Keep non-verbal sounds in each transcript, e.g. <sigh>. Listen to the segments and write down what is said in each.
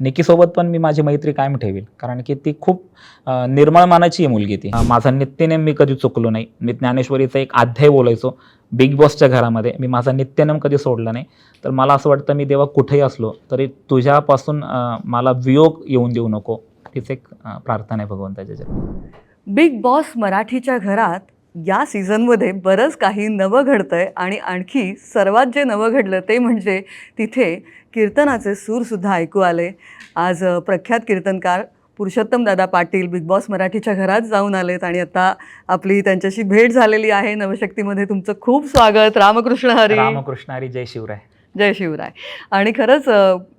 निकीसोबत पण मी माझी मैत्री कायम ठेवील. कारण की ती खूप निर्मळ मानाची आहे मुलगी ती. माझा नित्यनेम मी कधी चुकलो नाही. मी ज्ञानेश्वरीचा एक अध्याय बोलायचो. बिग बॉसच्या घरामध्ये. मी माझा नित्यनेम कधी सोडला नाही. तर मला असं वाटतं मी देवा कुठेही असलो तरी तुझ्यापासून मला वियोग येऊन देऊ नको. हीच एक प्रार्थना आहे भगवंताच्या बिग बॉस मराठीच्या घरात या सीझनमध्ये बरंच काही नवं घडतंय आणि आणखी सर्वात जे नवं घडलं ते म्हणजे तिथे कीर्तनाचे सूरसुद्धा ऐकू आले. आज प्रख्यात कीर्तनकार पुरुषोत्तम दादा पाटील बिग बॉस मराठीच्या घरात जाऊन आलेत आणि आता आपली त्यांच्याशी भेट झालेली आहे. नवशक्तीमध्ये तुमचं खूप स्वागत. रामकृष्ण हरी. रामकृष्ण हरी. जय शिवराय. जय शिवराय. आणि खरंच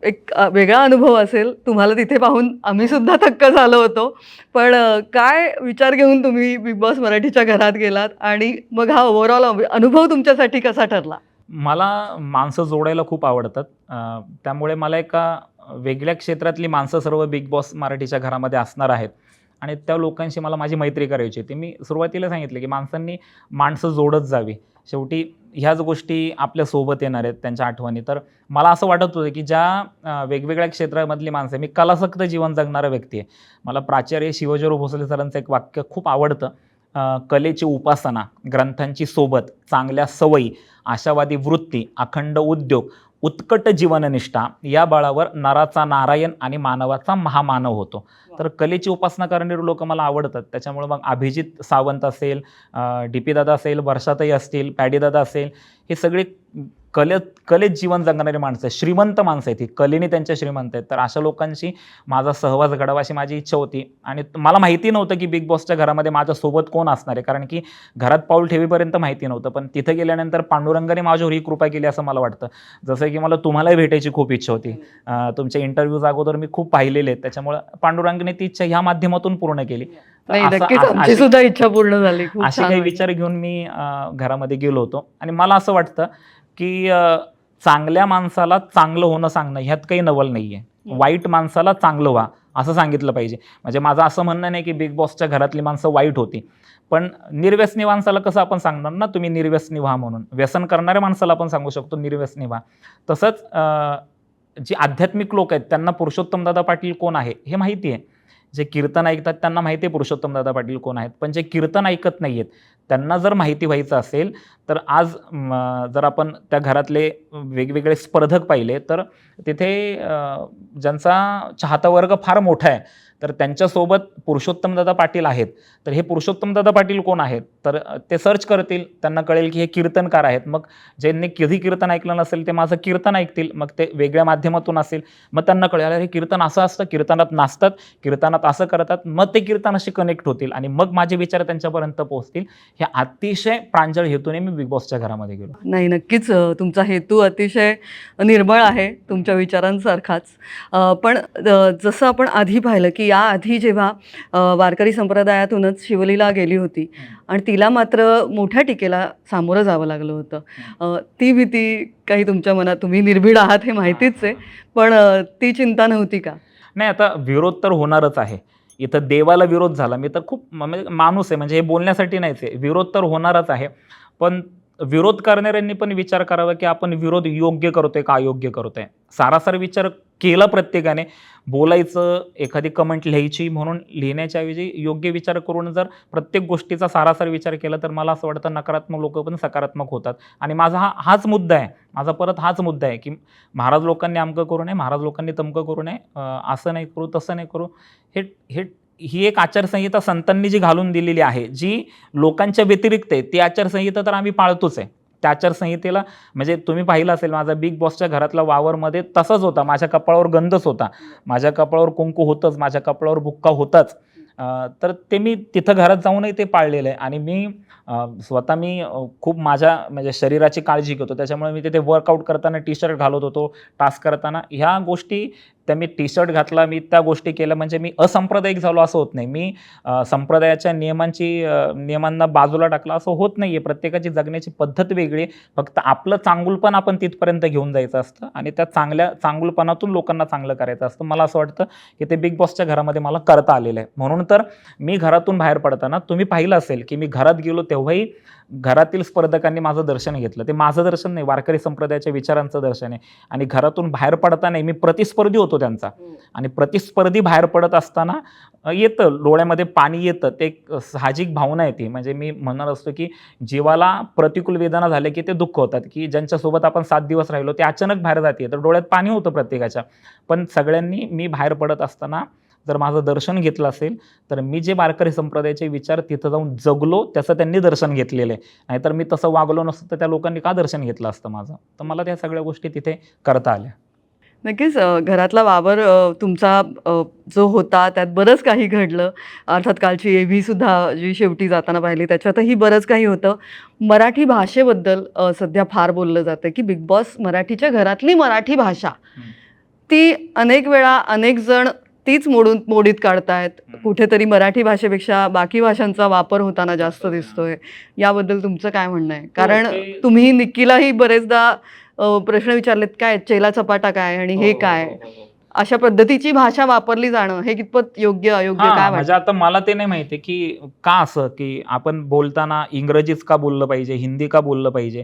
एक वेगळा अनुभव असेल तुम्हाला तिथे पाहून आम्ही सुद्धा थक्क झालो होतो. पण काय विचार घेऊन तुम्ही बिग बॉस मराठीच्या घरात गेलात? आणि मग हा ओव्हरऑल अनुभव तुमच्यासाठी कसा ठरला? मला माणसं जोडायला खूप आवडतात. त्यामुळे मला एका वेगळ्या क्षेत्रातली माणसं सर्व बिग बॉस मराठीच्या घरामध्ये असणार आहेत. आणि त्या लोकांशी मला माझी मैत्री करायची होती. मी सुरुवातीला सांगितलं की माणसांनी माणसं जोडत जावी. शेवटी ह्याच गोष्टी आपल्यासोबत येणार आहेत त्यांच्या आठवणी. तर मला असं वाटत होतं की ज्या वेगवेगळ्या क्षेत्रामधली माणसं आहे मी कलासक्त जीवन जगणारा व्यक्ती आहे. मला प्राचार्य शिवजीराव भोसले सरांचं एक वाक्य खूप आवडतं. कलेची उपासना ग्रंथांची सोबत चांगल्या सवयी आशावादी वृत्ती अखंड उद्योग उत्कट जीवननिष्ठा या बळावर नराचा नारायण आणि मानवाचा महामानव होतो. तर कलेची उपासना करणारे लोक मला आवडतात. त्याच्यामुळे मग अभिजित सावंत असेल डी पी दादा असेल वर्षाताई असतील पॅडी दादा असेल हे सगळे कलेत कलेत जीवन जगणारी माणसं आहेत श्रीमंत माणसं आहेत ही. कलेने त्यांच्या श्रीमंत आहेत. तर अशा लोकांशी माझा सहवास घडावा अशी माझी इच्छा होती. आणि मला माहिती नव्हतं की बिग बॉसच्या घरामध्ये माझ्यासोबत कोण असणार आहे. कारण की घरात पाऊल ठेवीपर्यंत माहिती नव्हतं. पण तिथं गेल्यानंतर पांडुरंगाने माझ्यावर ही कृपा केली असं मला वाटतं. जसं की मला तुम्हालाही भेटायची खूप इच्छा होती. तुमच्या इंटरव्ह्यूज अगोदर मी खूप पाहिलेले आहेत. त्याच्यामुळं पांडुरंगाने ती इच्छा ह्या माध्यमातून पूर्ण केली. सुद्धा इच्छा पूर्ण झाली. असे काही. विचार घेऊन मी घरामध्ये गेलो होतो. आणि मला असं वाटतं की चांगल्या माणसाला चांगलं होणं सांगणं ह्यात काही नवल नाही आहे वाईट माणसाला चांगलं व्हा असं सांगितलं पाहिजे. म्हणजे माझं असं म्हणणं नाही की बिग बॉसच्या घरातली माणसं वाईट होती. पण निर्व्यसनी माणसाला कसं आपण सांगणार ना? तुम्ही निर्व्यसनी व्हा म्हणून. व्यसन करणाऱ्या माणसाला आपण सांगू शकतो निर्व्यसनी व्हा. तसंच जे आध्यात्मिक लोक आहेत त्यांना पुरुषोत्तमदादा पाटील कोण आहे हे माहिती आहे. जे कीर्तन ऐकतात त्यांना माहिती आहे पुरुषोत्तमदादा पाटील कोण आहेत. पण जे कीर्तन ऐकत नाही आहेत त्यांना जर माहिती व्हायचं असेल तर आज जर आपण त्या घरातले वेगवेगळे स्पर्धक पाहिले तर तिथे ज्यांचा चाहता वर्ग फार मोठा आहे तर त्यांच्यासोबत पुरुषोत्तमदादा पाटील आहेत. तर हे पुरुषोत्तमदादा पाटील कोण आहेत? तर ते सर्च करतील. त्यांना कळेल की हे कीर्तनकार आहेत. मग ज्यांनी कधी कीर्तन ऐकलं नसेल ते माझं कीर्तन ऐकतील. मग ते वेगळ्या माध्यमातून असेल. मग त्यांना कळेल अरे हे कीर्तन असं असतं. कीर्तनात नाचतात. कीर्तनात असं करतात. मग ते कीर्तनाशी कनेक्ट होतील. आणि मग माझे विचार त्यांच्यापर्यंत पोहोचतील. हे अतिशय प्रांजळ हेतूने मी बिग बॉसच्या घरामध्ये गेलो. नाही नक्कीच तुमचा हेतू अतिशय निर्मळ आहे तुमच्या विचारांसारखाच. पण जसं आपण आधी पाहिलं की याआधी जेव्हा वारकरी संप्रदायातूनच शिवलीला गेली होती आणि तिला मात्र मोठ्या टीकेला सामोरं जावं लागलं होतं. ती भीती काही तुमच्या मनात तुम्ही निर्भीड आहात हे माहितीच आहे पण ती चिंता नव्हती का? नाही आता विरोध तर होणारच आहे. इथं देवाला विरोध झाला. मी तर खूप म्हणजे माणूस आहे म्हणजे हे बोलण्यासाठी नाहीच आहे. विरोध तर होणारच आहे. पण विरोध करणाऱ्यांनी पण विचार करावा की आपण विरोध योग्य करतोय का अयोग्य करतोय? सारासार विचार केला प्रत्येकाने. बोलायचं एखादी कमेंट लिहायची म्हणून लिहिण्याच्या ऐवजी योग्य विचार करून जर प्रत्येक गोष्टीचा सारासार विचार केला तर मला असं वाटतं नकारात्मक लोक पण सकारात्मक होतात. आणि माझा हा हाच मुद्दा आहे. माझा परत हाच मुद्दा आहे की महाराज लोकांनी अमकं करू नये महाराज लोकांनी तमकं करू नये असं नाही करू तसं नाही करू. हे हे ही एक आचारसंहिता संतांनी जी घालून दिलेली आहे जी लोकांच्या व्यतिरिक्त आहे ती आचारसंहिता तर आम्ही पाळतोच आहे. त्या आचारसंहितेला म्हणजे तुम्ही पाहिलं असेल माझा बिग बॉसच्या घरातला वावरमध्ये तसंच होता. माझ्या कपाळावर गंधच होता. माझ्या कपाळावर कुंकू होतंच माझ्या कपाळावर बुक्का होताच. तर ते मी तिथं घरात जाऊनही ते पाळलेलं आहे. आणि मी स्वतः मी खूप माझ्या म्हणजे शरीराची काळजी घेतो. त्याच्यामुळे मी तिथे वर्कआउट करताना टी शर्ट घालत होतो टास्क करताना. ह्या गोष्टी त्या मी टी शर्ट घातला मी त्या गोष्टी केल्या. म्हणजे मी असंप्रदायिक झालो असं होत नाही. मी संप्रदायाच्या नियमांची नियमांना बाजूला टाकलं असं होत नाही आहे प्रत्येकाची जगण्याची पद्धत वेगळी फक्त आपलं चांगुलपण आपण तिथपर्यंत घेऊन जायचं असतं आणि त्या चांगल्या चांगुलपणातून लोकांना चांगलं करायचं असतं. मला असं वाटतं की ते बिग बॉसच्या घरामध्ये मला करता आलेलं आहे. म्हणून तर मी घरातून बाहेर पडताना तुम्ही पाहिलं असेल की मी घरात गेलो तेव्हाही घरातील स्पर्धकांनी माझं दर्शन घेतलं. ते माझं दर्शन नाही वारकरी संप्रदायाच्या विचारांचं दर्शन आहे. आणि घरातून बाहेर पडताना मी प्रतिस्पर्धी होतो त्यांचा. आणि प्रतिस्पर्धी बाहेर पडत असताना येतं डोळ्यामध्ये पाणी येतं. ते एक साहजिक भावना आहे ती. म्हणजे मी म्हणणार असतो की जीवाला प्रतिकूल वेदना झाले की ते दुःख होतात. की ज्यांच्यासोबत आपण सात दिवस राहिलो ते अचानक बाहेर जाते तर डोळ्यात पाणी होतं प्रत्येकाच्या. पण सगळ्यांनी मी बाहेर पडत असताना जर माझं दर्शन घेतलं असेल तर मी जे वारकरी संप्रदायाचे विचार तिथं जाऊन जगलो त्याचं त्यांनी दर्शन घेतलेलं आहे. नाहीतर मी तसं वागलो नसतं तर त्या लोकांनी का दर्शन घेतलं असतं माझं? तर मला त्या सगळ्या गोष्टी तिथे करता आल्या. नक्कीच घरातला वावर तुमचा जो होता त्यात बरंच काही घडलं. अर्थात कालची एव्ही सुद्धा जी शेवटी जाताना पाहिली त्याच्यातही बरंच काही होतं. मराठी भाषेबद्दल सध्या फार बोललं जातं की बिग बॉस मराठीच्या घरातली मराठी भाषा. ती अनेक वेळा अनेक जण तीच मोडून मोडीत काढतायत. कुठेतरी मराठी भाषेपेक्षा बाकी भाषांचा वापर होताना जास्त दिसतोय. याबद्दल तुमचं काय म्हणणं आहे? कारण ते- तुम्ही निक्कीलाही बरेचदा प्रश्न विचारलेत काय चेला चपाटा काय आणि हो, हे काय? अशा पद्धतीची भाषा वापरली जाणं हे कितपत योग्य अयोग्य हा, काय म्हणजे आता मला ते नाही माहिती की का असं की आपण बोलताना इंग्रजीच का बोललं पाहिजे हिंदी का बोललं पाहिजे?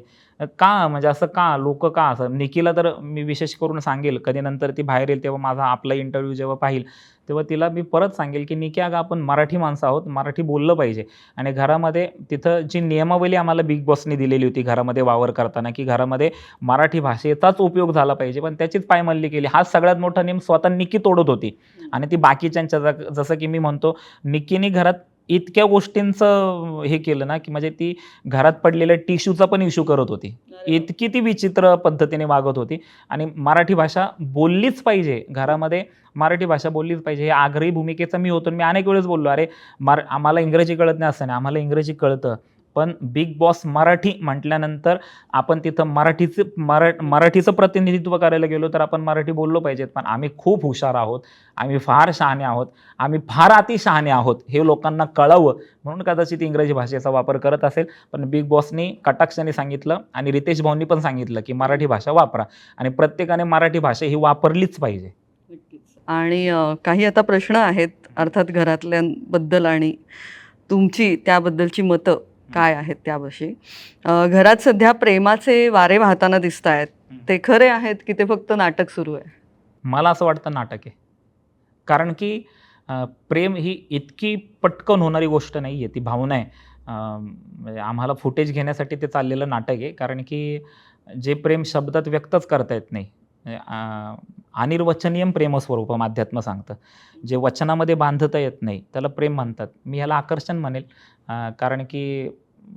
का म्हणजे असं का लोक का असं? निकीला तर मी विशेष करून सांगेल कधी नंतर ती बाहेर येईल तेव्हा माझा आपला इंटरव्ह्यू जेव्हा पाहिल तेव्हा तिला मी परत सांगेल की निकी अगं आपण मराठी माणसं आहोत मराठी बोललं पाहिजे. आणि घरामध्ये तिथं जी नियमावली आम्हाला बिग बॉसने दिलेली होती घरामध्ये वावर करताना की घरामध्ये मराठी भाषेचाच उपयोग झाला पाहिजे पण त्याचीच पायमल्ली केली. हा सगळ्यात मोठा नियम स्वतः निकी तोडत होती. आणि ती बाकीच्यांच्या जसं की मी म्हणतो निक्कीने घरात इतक्या गोष्टींचं हे केलं ना की म्हणजे ती घरात पडलेल्या टिश्यूचा पण इश्यू करत होती. इतकी ती विचित्र पद्धतीने वागत होती. आणि मराठी भाषा बोललीच पाहिजे. घरामध्ये मराठी भाषा बोललीच पाहिजे. हे आग्रही भूमिकेचा मी होतो मी अनेक वेळेस बोललो अरे मार आम्हाला इंग्रजी कळत नाही असं नाही. आम्हाला इंग्रजी कळतं. पण बिग बॉस मराठी म्हटल्यानंतर आपण तिथं मराठीचं मरा मराठीचं प्रतिनिधित्व करायला गेलो तर आपण मराठी बोललो पाहिजेत. पण आम्ही खूप हुशार आहोत. आम्ही फार शहाणे आहोत. आम्ही फार अति शहाणे आहोत. हे लोकांना कळावं. म्हणून कदाचित इंग्रजी भाषेचा वापर करत असेल. पण बिग बॉसनी कटाक्षाने सांगितलं आणि रितेश भाऊंनी पण सांगितलं की मराठी भाषा वापरा. आणि प्रत्येकाने मराठी भाषा ही वापरलीच पाहिजे. आणि काही आता प्रश्न आहेत अर्थात घरातल्यांबद्दल आणि तुमची त्याबद्दलची मतं. काय आहेत त्याविषयी घरात सध्या प्रेमाचे वारे वाहताना दिसत आहेत ते खरे आहेत की ते फक्त नाटक सुरू आहे? मला असं वाटतं नाटक आहे. कारण की प्रेम ही इतकी पटकन होणारी गोष्ट नाही आहे ती भावना आहे. म्हणजे आम्हाला फुटेज घेण्यासाठी ते चाललेलं नाटक आहे. कारण की जे प्रेम शब्दात व्यक्तच करता येत नाही. म्हणजे, अनिर्वचनीयम प्रेमस्वरूपम अध्यात्म सांगतं. जे वचनामध्ये बांधता येत नाही त्याला प्रेम म्हणतात. मी ह्याला आकर्षण म्हणेल कारण की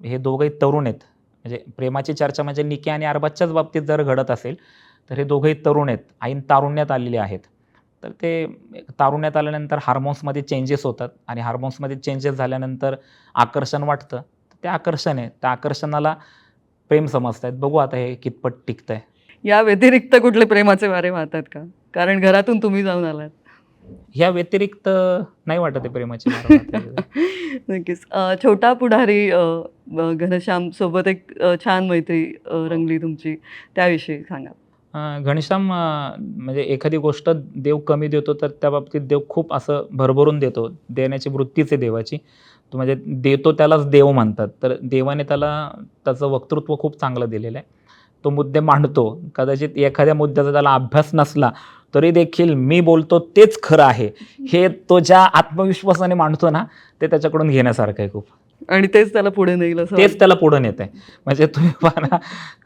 हे दोघंही तरुण आहेत. म्हणजे प्रेमाची चर्चा म्हणजे निके आणि अरबाजच्याच बाबतीत जर घडत असेल तर हे दोघंही तरुण आहेत. ऐन तारुण्यात आलेले आहेत. तर ते तारुण्यात आल्यानंतर हार्मोन्समध्ये चेंजेस होतात आणि हार्मोन्समध्ये चेंजेस झाल्यानंतर आकर्षण वाटतं. ते आकर्षण आहे. त्या आकर्षणाला प्रेम समजत आहेत बघू आता हे कितपत आहे या व्यतिरिक्त कुठले प्रेमाचे वारे वाहतात का? कारण घरातून तुम्ही जाऊन आलात. ह्या व्यतिरिक्त नाही वाटत आहे प्रेमाची. <laughs> नक्कीच. अ, छोटा पुढारी अ, घनश्याम सोबत एक अ, छान मैत्री अ, रंगली तुमची. त्याविषयी सांगा. अं, घनश्याम अं, म्हणजे एखादी गोष्ट देव कमी देतो तर त्या बाबतीत देव खूप असं भरभरून देतो. देण्याची वृत्तीच आहे देवाची. तो म्हणजे देतो त्यालाच देव म्हणतात तर देवाने त्याला त्याचं वक्तृत्व खूप चांगलं दिलेलं आहे. तो मुद्दे मांडतो. कदाचित एखाद्या मुद्द्याचा त्याला अभ्यास नसला तरी देखील मी बोलतो तेच खरं आहे. हे तो ज्या आत्मविश्वासाने मांडतो ना ते त्याच्याकडून घेण्यासारखं आहे खूप. आणि तेच त्याला पुढे नेईल असं तेच त्याला पुढं नेत आहे म्हणजे तुम्ही पाहा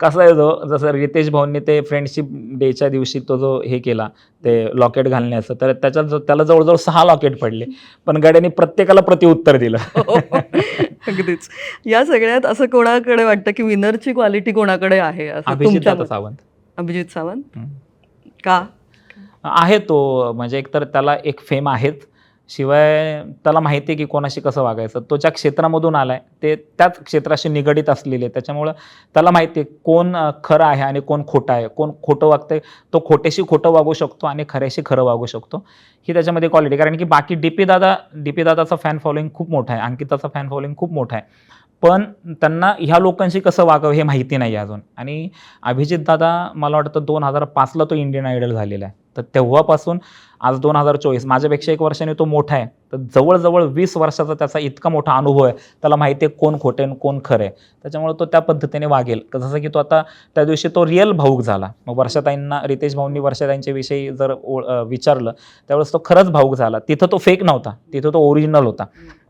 कसं आहे तो जसं रितेश भाऊंनी ते फ्रेंडशिप डेच्या दिवशी तो जो हे केला ते लॉकेट घालण्याचं तर त्याच्यात जो- त्याला जवळजवळ सहा लॉकेट पडले. पण गड्यांनी प्रत्येकाला प्रतिउत्तर दिलं. <laughs> <laughs> अगदीच. या सगळ्यात असं कोणाकडे वाटतं की विनरची क्वालिटी कोणाकडे आहे? असं? सावंत. अभिजित सावंत. का? आहे तो. म्हणजे एकतर त्याला एक फेम आहेच शिवाय त्याला माहिती आहे की कोणाशी कसं वागायचं. तो ज्या क्षेत्रामधून आलाय ते त्याच क्षेत्राशी निगडीत असलेले आहे. त्याच्यामुळं त्याला माहिती आहे कोण खरं आहे आणि कोण खोटं आहे. कोण खोटं वागतंय तो खोट्याशी खोटं वागू शकतो आणि खऱ्याशी खरं वागू शकतो. ही त्याच्यामध्ये क्वालिटी कारण की बाकी D P Dada D P दादाचा फॅन फॉलोईंग खूप मोठा आहे. अंकिताचा फॅन फॉलोईंग खूप मोठा आहे. पण त्यांना ह्या लोकांशी कसं वागावं हे माहिती नाही आहे अजून. आणि अभिजित दादा मला वाटतं दोन हजार पाचला तो इंडियन आयडल झालेला आहे. तर तेव्हापासून आज दोन हजार चोवीस माझ्यापेक्षा एक वर्षाने तो मोठा आहे. तर जवळजवळ वीस वर्षाचा त्याचा इतका मोठा अनुभव आहे. त्याला माहिती आहे कोण खोटे आणि कोण खरं आहे. त्याच्यामुळे तो त्या पद्धतीने वागेल. तर जसं की तो आता त्या दिवशी तो रिअल भाऊक झाला. मग वर्षाताईंना रितेश भाऊंनी वर्षाताईंच्या विषयी जर ओ- विचारलं त्यावेळेस तो खरंच भाऊक झाला. तिथं तो फेक नव्हता. तिथं तो ओरिजिनल होता.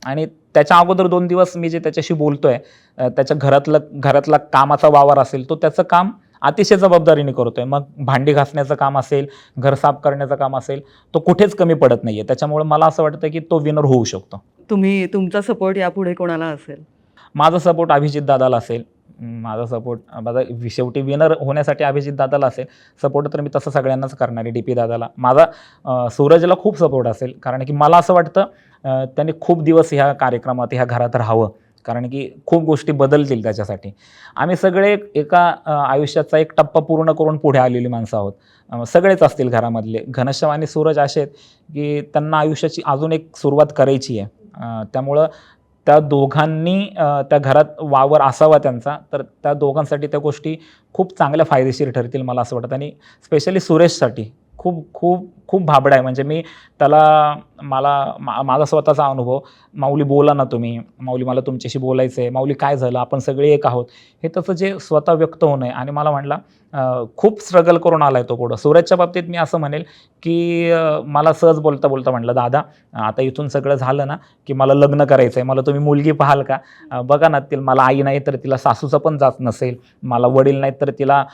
आणि त्याच्या अगोदर दोन दिवस मी जे त्याच्याशी बोलतोय त्याच्या घरातलं घरातला कामाचा वावर असेल तो त्याचं काम अतिशय जबाबदारीने करतोय. मग भांडी घासण्याचं काम असेल घर साफ करण्याचं काम असेल तो कुठेच कमी पडत नाहीये. त्याच्यामुळे मला असं वाटतं की तो विनर होऊ शकतो. तुम्ही तुमचा सपोर्ट यापुढे कोणाला असेल? माझा सपोर्ट अभिजित दादाला असेल. माझा सपोर्ट माझा शेवटी विनर होण्यासाठी अभिजित दादाला असेल. सपोर्ट तर मी तसं सगळ्यांनाच करणार आहे डी पी दादाला. माझा सूरजला खूप सपोर्ट असेल कारण की मला असं वाटतं त्याने त्यांनी खूप दिवस ह्या कार्यक्रमात ह्या घरात राहावं. कारण की खूप गोष्टी बदलतील त्याच्यासाठी. आम्ही सगळे एका आयुष्याचा एक टप्पा पूर्ण करून पुढे आलेली माणसं आहोत. सगळेच असतील घरामधले. घनश्याम आणि सूरज असे आहेत की त्यांना आयुष्याची अजून एक सुरुवात करायची आहे. त्यामुळं त्या दोघांनी त्या घरात वावर असावा त्यांचा. तर त्या दोघांसाठी त्या गोष्टी खूप चांगल्या फायदेशीर ठरतील मला असं वाटतं. आणि स्पेशली सुरेशसाठी. खूप खूप खूप भाबडा आहे. म्हणजे मी त्याला मला मा माझा स्वतःचा अनुभव माऊली बोला ना तुम्ही. माऊली मला तुमच्याशी बोलायचं आहे माऊली काय झालं? आपण सगळे एक आहोत. हे तसं जे स्वतः व्यक्त होणं आहे आणि मला म्हटला खूप स्ट्रगल करून आला आहे तो पुढं. सूरजच्या बाबतीत मी असं म्हणेल की मला सहज बोलता बोलता म्हटलं दादा आता इथून सगळं झालं ना की मला लग्न करायचं आहे मला तुम्ही मुलगी पाहाल का? बघा ना तिला मला आई नाही तर तिला सासूचं पण जात नसेल. मला वडील नाही तर तिला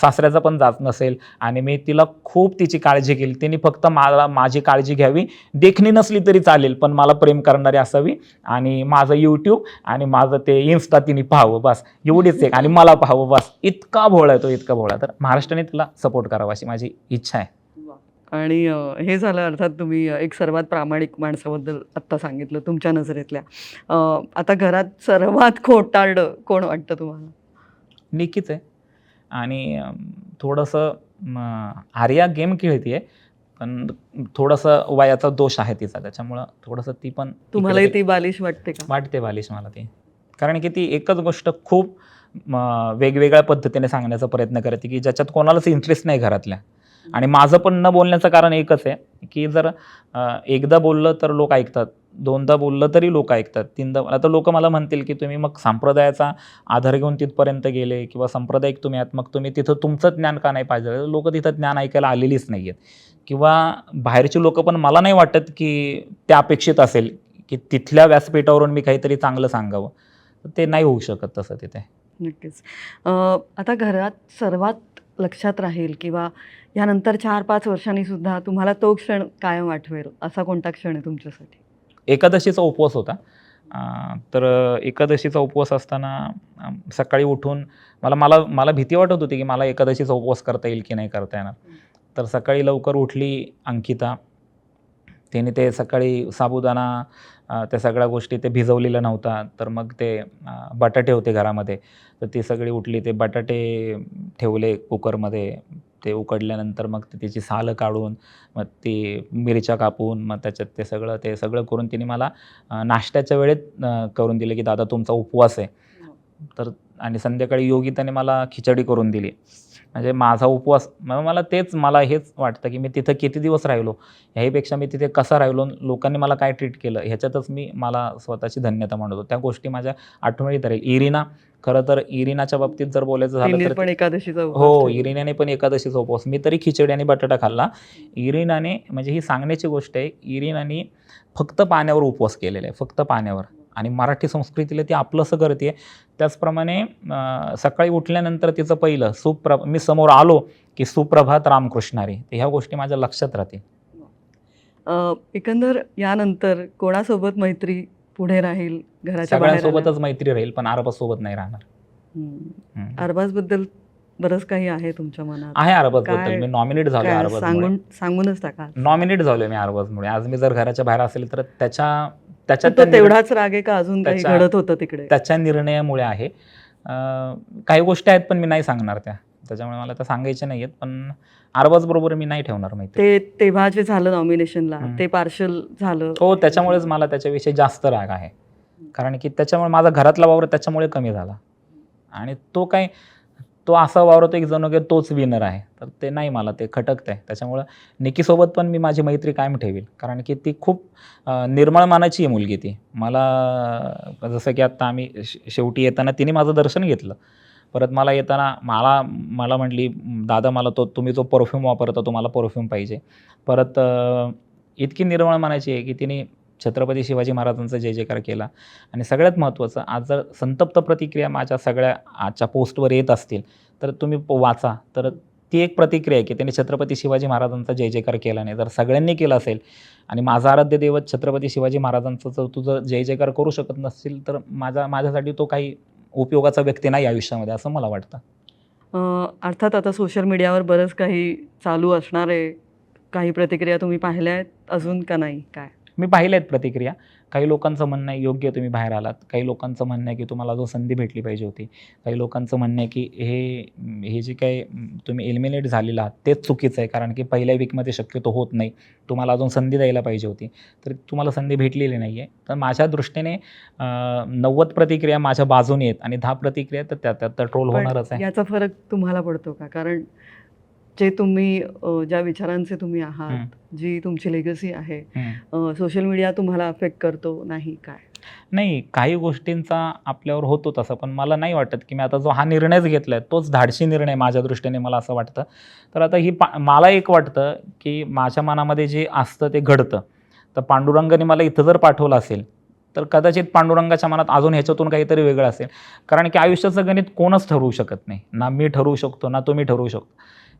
सासऱ्याचं पण जात नसेल. आणि मी तिला खूप तिची काळजी केली तिने फक्त मला माझी काळजी घ्यावी. देखणी नसली तरी चालेल पण मला प्रेम करणारी असावी. आणि माझं यूट्यूब आणि माझं ते इन्स्टा तिने पाहावं बस. एवढीच एक. आणि मला पाहावं बस. इतका भोळा आहे तो इतका भोळा. तर महाराष्ट्राने तिला सपोर्ट करावा अशी माझी इच्छा आहे. आणि हे झालं अर्थात तुम्ही एक सर्वात प्रामाणिक माणसाबद्दल आत्ता सांगितलं तुमच्या नजरेतल्या. आता घरात सर्वात खोटारडं कोण वाटतं तुम्हाला? निकीच आहे. आणि थोडंसं आर्या गेम खेळतीये पण थोडंसं वयाचा दोष आहे तिचा त्याच्यामुळं थोडंसं ती पण तुम्हालाही ती बालिश वाटते का? वाटते बालिश मला ती. कारण की ती एकच गोष्ट खूप वेगवेगळ्या पद्धतीने सांगण्याचा प्रयत्न करते की ज्याच्यात कोणालाच इंटरेस्ट नाही घरातल्या. आणि माझं पण न बोलण्याचं कारण एकच आहे की जर एकदा बोललं तर लोक ऐकतात दोनदा बोललं तरी लोक ऐकतात तीनदा आता लोक मला म्हणतील की तुम्ही मग संप्रदायाचा आधार घेऊन तिथपर्यंत गेले किंवा सांप्रदायिक तुम्ही आहात मग तुम्ही तिथं तुमचं ज्ञान का नाही पाहिजे? लोक तिथं ज्ञान ऐकायला आलेलीच नाही आहेत. किंवा बाहेरची लोक पण मला नाही वाटत की त्या अपेक्षित असेल की तिथल्या व्यासपीठावरून मी काहीतरी चांगलं सांगावं. ते नाही होऊ शकत तसं तिथे. नक्कीच. आता घरात सर्वात लक्षात राहील किंवा यानंतर चार पाच वर्षांनी सुद्धा तुम्हाला तो क्षण कायम आठवेल असा कोणता क्षण आहे तुमच्यासाठी? एकादशीचा उपवास होता. तर एकादशीचा उपवास असताना सकाळी उठून मला मला मला भीती वाटत होती की मला एकादशीचा उपवास करता येईल की नाही करता येणार. तर सकाळी लवकर उठली अंकिता. तिने ते सकाळी साबुदाणा त्या सगळ्या गोष्टी ते भिजवलेलं नव्हता. तर मग ते बटाटे होते घरामध्ये. तर ती सगळी उठली. ते बटाटे ठेवले कुकरमध्ये ते उकडल्यानंतर मग ते त्याची सालं काढून मग ती मिरच्या कापून मग त्याच्यात ते सगळं ते सगळं करून तिने मला नाश्त्याच्या वेळेत करून दिले की दादा तुमचा उपवास आहे. तर आणि संध्याकाळी योगिताने मला खिचडी करून दिली. म्हणजे माझा उपवास मला तेच मला हेच वाटतं की मी तिथं किती दिवस राहिलो? ह्याहीपेक्षा मी तिथे कसा राहिलो? लोकांनी मला काय ट्रीट केलं? ह्याच्यातच मी मला स्वतःची धन्यता म्हणतो त्या गोष्टी माझ्या आठवणीत राहील इरिना खरं तर इरिनाच्या बाबतीत जर बोलायचं झालं तर एकादशीचा हो. इरिनाने पण एकादशीचा उपवास. मी तरी खिचडी आणि बटाटा खाल्ला. इरिनाने म्हणजे ही सांगण्याची गोष्ट आहे इरिनाने फक्त पाण्यावर उपवास केलेला आहे. फक्त पाण्यावर. आणि मराठी संस्कृतीला ती आपलंसं करते त्याचप्रमाणे सकाळी उठल्यानंतर तिचं पहिलं सुप्र मी समोर आलो की सुप्रभात रामकृष्णारी. तर ह्या गोष्टी माझ्या लक्षात राहतील. अ, एकंदर यानंतर कोणासोबत मैत्री पुढे राहील घराच्या सगळ्यांसोबतच मैत्री राहील पण आरबासोबत नाही राहणार. अरबाजबद्दल बरंच काही आहे तुमच्या मनात. आहे अरबाजबद्दल काय- मी नॉमिनेट झालो अरबाजमुळे सांगून सांगूनच टाका. नॉमिनेट झालोय मी अरबाजमुळे आज मी जर घराच्या बाहेर असेल तर त्याच्या त्याच्या तो त्या निर्णय- तेवढाच राग आहे का अजून काही घडत होतं तिकडे? त्याच्या निर्णयामुळे आहे. काही गोष्टी आहेत पण मी नाही सांगणार त्या. त्याच्यामुळे मला त्या सांगायच्या नाही आहेत पण अरबाज बरोबर मी नाही ठेवणार माहिती ते तेव्हा जे झालं नॉमिनेशनला. ते पार्शल झालं. हो त्याच्यामुळेच मला त्याच्याविषयी जास्त राग आहे. कारण की त्याच्यामुळे माझा घरातला वावर त्याच्यामुळे कमी झाला. आणि तो काय तो असा वावरतो एक जणू की तोच विनर आहे. तर ते नाही मला ते खटकतं आहे त्याच्यामुळं निकीसोबत पण मी माझी मैत्री कायम ठेवील. कारण की ती खूप निर्मळ मानाची आहे मुलगी ती. मला जसं की आत्ता आम्ही शे- शेवटी येताना तिने माझं दर्शन घेतलं. परत मला येताना मला मला म्हटली दादा मला तो तुम्ही जो परफ्यूम वापरता तो मला परफ्यूम पाहिजे. परत इतकी निर्मळ मानाची आहे की तिने छत्रपती शिवाजी महाराजांचा जय जयकार केला. आणि सगळ्यात महत्त्वाचं आज जर संतप्त प्रतिक्रिया माझ्या सगळ्या आजच्या पोस्टवर येत असतील तर तुम्ही प- वाचा. तर ती एक प्रतिक्रिया आहे की त्यांनी छत्रपती शिवाजी महाराजांचा जय जयकार केला नाही. जर सगळ्यांनी केला असेल आणि माझा आराध्य दैवत छत्रपती शिवाजी महाराजांचा जर तुझं जय जयकार करू शकत नसतील तर माझा माझ्यासाठी तो काही उपयोगाचा व्यक्ती नाही आयुष्यामध्ये असं मला वाटतं. अर्थात आता सोशल मीडियावर बरंच काही चालू असणार आहे. काही प्रतिक्रिया तुम्ही पाहिल्या आहेत अजून का नाही? काय? मी पाहिल्या आहेत प्रतिक्रिया. काही लोकांचं म्हणणं आहे योग्य तुम्ही बाहेर आलात. काही लोकांचं म्हणणं आहे की तुम्हाला जो संधी भेटली पाहिजे होती. काही लोकांचं म्हणणं आहे की हे हे जे काही तुम्ही एलिमिनेट झालेलं आहात तेच चुकीचं आहे. कारण की पहिल्या वीकमध्ये शक्यतो होत नाही. तुम्हाला अजून संधी द्यायला पाहिजे होती. तर तुम्हाला संधी भेटलेली नाही आहे. तर माझ्या दृष्टीने नव्वद प्रतिक्रिया माझ्या बाजूने आहेत आणि दहा प्रतिक्रिया तर त्या त्यात तर ट्रोल होणारच आहे. याचा फरक तुम्हाला पडतो का? कारण जे तुम्ही ज्या विचारांचे तुम्ही आहात जी तुमची लेगसी आहे. सोशल मीडिया तुम्हाला अफेक्ट करतो नाही काय? नाही काही गोष्टींचा आपल्यावर होतो तसं पण मला नाही वाटत की मी आता जो हा निर्णयच घेतला आहे तोच धाडशी निर्णय माझ्या दृष्टीने मला असं वाटतं. तर आता ही पा मला एक वाटतं की माझ्या मनामध्ये जे असतं ते घडतं. तर पांडुरंगाने मला इथं जर पाठवलं असेल तर कदाचित पांडुरंगाच्या मनात अजून ह्याच्यातून काहीतरी वेगळं असेल. कारण की आयुष्याचं गणित कोणच ठरवू शकत नाही. ना मी ठरवू शकतो ना तुम्ही ठरवू शकतो.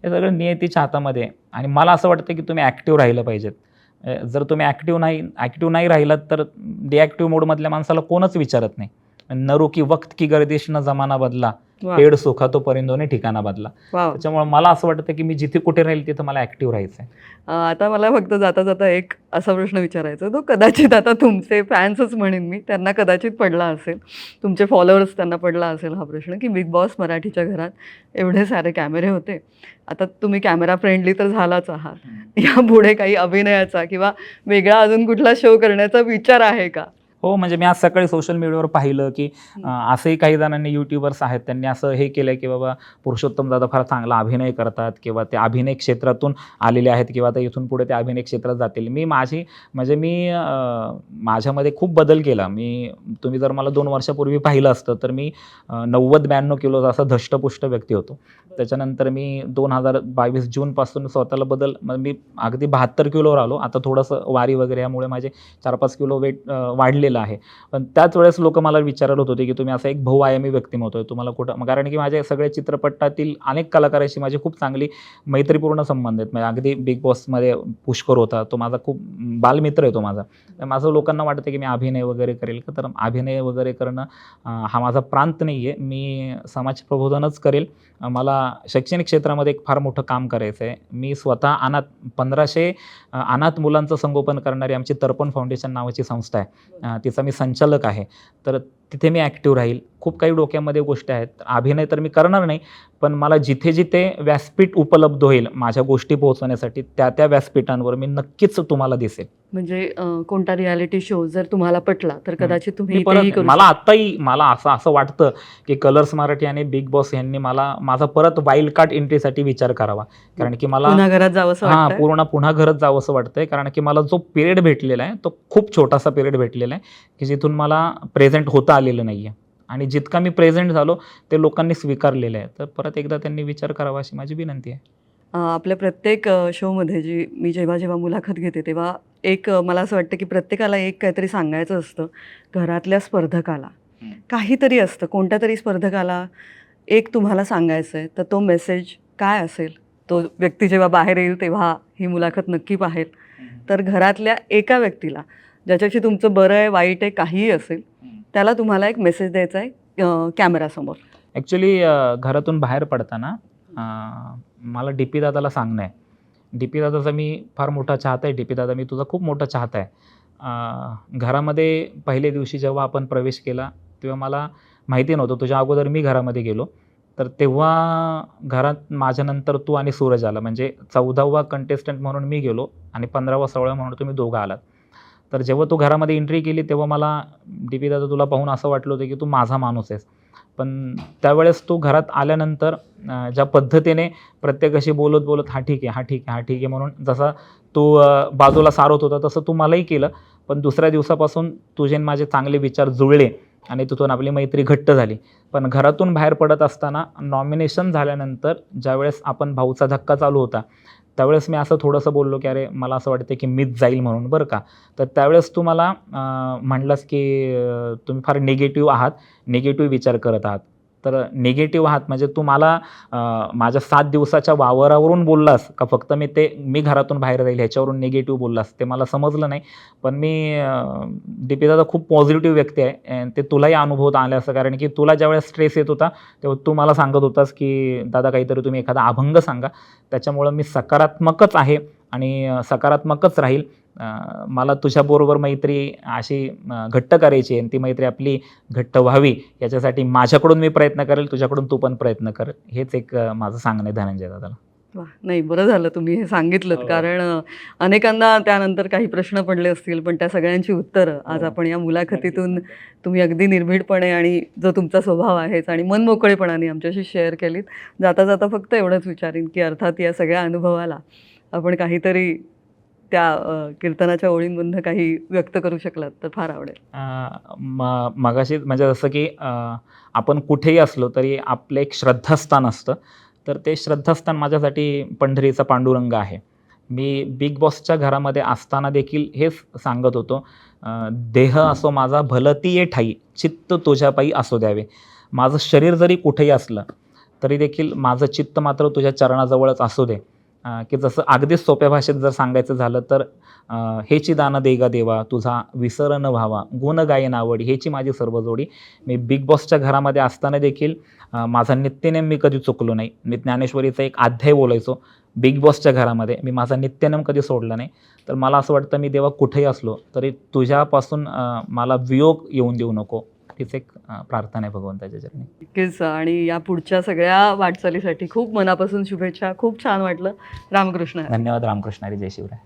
हे सगळं नियतीच्या हातामध्ये आहे. आणि मला असं वाटतं की तुम्ही ॲक्टिव्ह राहिलं पाहिजेत. जर तुम्ही ॲक्टिव्ह नाही ॲक्टिव्ह नाही राहिलात तर डिॲक्टिव्ह मोडमधल्या माणसाला कोणच विचारत नाही. नरू की वक्त की गर्दिश न जमाना बदला. पेड सुखा तो परिंदोने ठिकाणा बदला. त्याच्यामुळे मला असं वाटतं की मी जिथे कुठे राहील तिथं मला ॲक्टिव्ह राहायचं आता मला फक्त जाता जाता एक असा प्रश्न विचारायचा तो कदाचित आता तुमचे फॅन्सच म्हणेन मी त्यांना कदाचित पडला असेल तुमचे फॉलोअर्स त्यांना पडला असेल हा प्रश्न की बिग बॉस मराठीच्या घरात एवढे सारे कॅमेरे होते. आता तुम्ही कॅमेरा फ्रेंडली तर झालाच आहात. यापुढे काही अभिनयाचा किंवा वेगळा अजून कुठला शो करण्याचा विचार आहे का? हो म्हणजे मी आज सकाळी सोशल मीडियावर पाहिलं की असंही काही जणांनी यूट्यूबर्स आहेत त्यांनी असं हे केलं आहे की बाबा पुरुषोत्तम दादा फार चांगला अभिनय करतात किंवा ते अभिनय क्षेत्रातून आलेले आहेत किंवा आता इथून पुढे ते अभिनय क्षेत्रात जातील. मी माझी म्हणजे मी माझ्यामध्ये खूप बदल केला. मी तुम्ही जर मला दोन वर्षापूर्वी पाहिलं असतं तर मी नव्वद ब्याण्णव किलो असा धष्टपुष्ट व्यक्ती होतो. त्याच्यानंतर मी दोन हजार बावीस जूनपासून स्वतःला बदल मी अगदी बहात्तर किलोवर आलो. आता थोडंसं वारी वगैरे यामुळे माझे चार पाच किलो वेट वाढलेलं आहे. पण त्याच वेळेस लोक मला विचारत होते की तुम्ही असा एक बहुआयामी व्यक्तिमत्व आहे तुम्हाला कुठं मग कारण की माझ्या सगळे चित्रपटातील अनेक कलाकारांशी माझी खूप चांगली मैत्रीपूर्ण संबंध आहेत. म्हणजे अगदी बिग बॉसमध्ये पुष्कर होता तो माझा खूप बालमित्र आहे तो माझा. तर माझं लोकांना वाटतं की मी अभिनय वगैरे करेल का? तर अभिनय वगैरे करणं हा माझा प्रांत नाही आहे मी समाज प्रबोधनच करेल. मला शैक्षणिक क्षेत्रामध्ये एक फार मोठं काम करायचं आहे मी स्वतः अनाथ पंधराशे अनाथ मुलांचं संगोपन करणारी आमची तर्पण फाउंडेशन नावाची संस्था आहे. तिचा मी संचालक आहे. तर तिथे मी ॲक्टिव्ह राहील. खूप काही डोक्यामध्ये गोष्टी आहेत. अभिनय तर मी करणार नाही पण मला जिथे जिथे व्यासपीठ उपलब्ध होईल माझ्या गोष्टी पोहोचवण्यासाठी त्या त्या व्यासपीठांवर मी नक्कीच तुम्हाला दिसेल. म्हणजे कोणता रियालिटी शो जर तुम्हाला पटला तर कदाचित तुम्ही मला आत्ताही मला असं असं वाटतं की कलर्स मराठी आणि बिग बॉस यांनी मला माझा परत वाईल्ड कार्ड एंट्रीसाठी विचार करावा. कारण की मला घरात जावं हा? पूर्ण पुन्हा घरात जावं असं वाटतंय. कारण की मला जो पिरियड भेटलेला आहे तो खूप छोटासा पिरियड भेटलेला आहे की जिथून मला प्रेझेंट होता आलेलं नाही आहे आणि जितका मी प्रेझेंट झालो ते लोकांनी स्वीकारलेलं आहे. तर परत एकदा त्यांनी विचार करावा अशी माझी विनंती आहे. आपल्या प्रत्येक शोमध्ये जी मी जेव्हा जेव्हा मुलाखत घेते तेव्हा एक मला असं वाटतं की प्रत्येकाला एक काहीतरी सांगायचं असतं. घरातल्या स्पर्धकाला. काहीतरी असतं. कोणत्या तरी स्पर्धकाला एक तुम्हाला सांगायचं आहे तर तो मेसेज काय असेल? तो व्यक्ती जेव्हा बाहेर येईल तेव्हा ही मुलाखत नक्की पाहेल. तर घरातल्या एका व्यक्तीला ज्याच्याशी तुमचं बरं आहे वाईट आहे काहीही असेल त्याला तुम्हाला एक मेसेज द्यायचा आहे कॅमेरासमोर ॲक्च्युली घरातून बाहेर पडताना मला डी पी दादाला सांगणं आहे. डी पी दादाचा मी फार मोठा चाहता आहे. डी पी दादा मी तुझा खूप मोठा चाहता आहे. घरामध्ये पहिल्या दिवशी जेव्हा आपण प्रवेश केला तेव्हा मला माहिती नव्हतं. तुझ्या अगोदर मी घरामध्ये गेलो. तर तेव्हा घरात माझ्यानंतर तू आणि सूरज आला. म्हणजे चौदावा कंटेस्टंट म्हणून मी गेलो आणि पंधरावा सोळा म्हणून तुम्ही दोघं आलात. तर जेव्हा तू घरामध्ये एंट्री केली तेव्हा मला डी पी दादा तुला पाहून असं वाटलं होतं की तू माझा माणूस आहेस. पण त्यावेळेस तू घरात आल्यानंतर ज्या पद्धतीने प्रत्येकाशी बोलत बोलत हा ठीक आहे हा ठीक आहे हा ठीक आहे म्हणून जसा तू बाजूला सारवत होता तसं तू मलाही केलं. पण दुसऱ्या दिवसापासून तुझे माझे चांगले विचार जुळले आणि तिथून आपली मैत्री घट्ट झाली. पण घरातून बाहेर पडत असताना नॉमिनेशन झाल्यानंतर ज्यावेळेस आपण भाऊचा धक्का चालू होता त्यावेळेस मी असं थोडंसं बोललो की अरे मला असं वाटतं की मीच जाईल म्हणून बरं का? तर त्यावेळेस तू मला म्हणलास की तुम्ही फार निगेटिव्ह आहात निगेटिव्ह विचार करत आहात. तर निगेटिव्ह आहात. म्हणजे तू मला माझ्या सात दिवसाच्या वावरावरून बोललास का फक्त मी ते मी घरातून बाहेर जाईल ह्याच्यावरून निगेटिव्ह बोललास? ते मला समजलं नाही. पण मी दीपी दादा खूप पॉझिटिव्ह व्यक्ती आहे ते तुलाही अनुभवत आले असं कारण की तुला ज्यावेळेस स्ट्रेस येत होता तेव्हा तू मला सांगत होतास की दादा काहीतरी तुम्ही एखादा अभंग सांगा. त्याच्यामुळं मी सकारात्मकच आहे. आणि सकारात्मकच राहील. मला तुझ्याबरोबर मैत्री अशी घट्ट करायची आहे आणि ती मैत्री आपली घट्ट व्हावी याच्यासाठी माझ्याकडून मी प्रयत्न करेल तुझ्याकडून तू पण प्रयत्न कर. हेच एक माझं सांगणं धनंजय दादाला. वा नाही बरं झालं तुम्ही हे सांगितलं हो. कारण अनेकांना त्यानंतर काही प्रश्न पडले असतील पण त्या सगळ्यांची उत्तरं आज हो. आपण या मुलाखतीतून तुम्ही अगदी निर्भीडपणे आणि जो तुमचा स्वभाव आहेच आणि मनमोकळेपणाने आमच्याशी शेअर केलीत. जाता जाता फक्त एवढंच विचारीन की अर्थात या सगळ्या अनुभवाला आपण काहीतरी त्या कीर्तनाच्या ओळींमधनं काही व्यक्त करू शकलात तर फार आवडेल. म मगाशी म्हणजे जसं की आपण कुठेही असलो तरी आपलं एक श्रद्धास्थान असतं. तर ते श्रद्धास्थान माझ्यासाठी पंढरीचा पांडुरंग आहे. मी बिग बॉसच्या घरामध्ये असताना देखील हेच सांगत होतो. देह असो माझा भलती ये ठाई चित्त तुझ्यापायी असू असो द्यावे. माझं शरीर जरी कुठेही असलं तरी देखील माझं चित्त मात्र तुझ्या चरणाजवळच असू दे. की जसं अगदीच सोप्या भाषेत जर सांगायचं झालं तर हेची दान देगा देवा तुझा विसरण व्हावा गुण गायन आवडी हेची माझी सर्व जोडी. मी बिग बॉसच्या घरामध्ये असताना देखील माझा नित्यनेम मी कधी चुकलो नाही. मी ज्ञानेश्वरीचा एक अध्याय बोलायचो बिग बॉसच्या घरामध्ये. मी माझा नित्यनेम कधी सोडला नाही. तर मला असं वाटतं मी देवा कुठेही असलो तरी तुझ्यापासून मला वियोग येऊन देऊ नको. हीच एक प्रार्थना आहे भगवंताच्या चरणी. नक्कीच आणि या पुढच्या सगळ्या वाटचालीसाठी खूप मनापासून शुभेच्छा. खूप छान वाटलं. रामकृष्ण. धन्यवाद रामकृष्णारी जय शिवराय.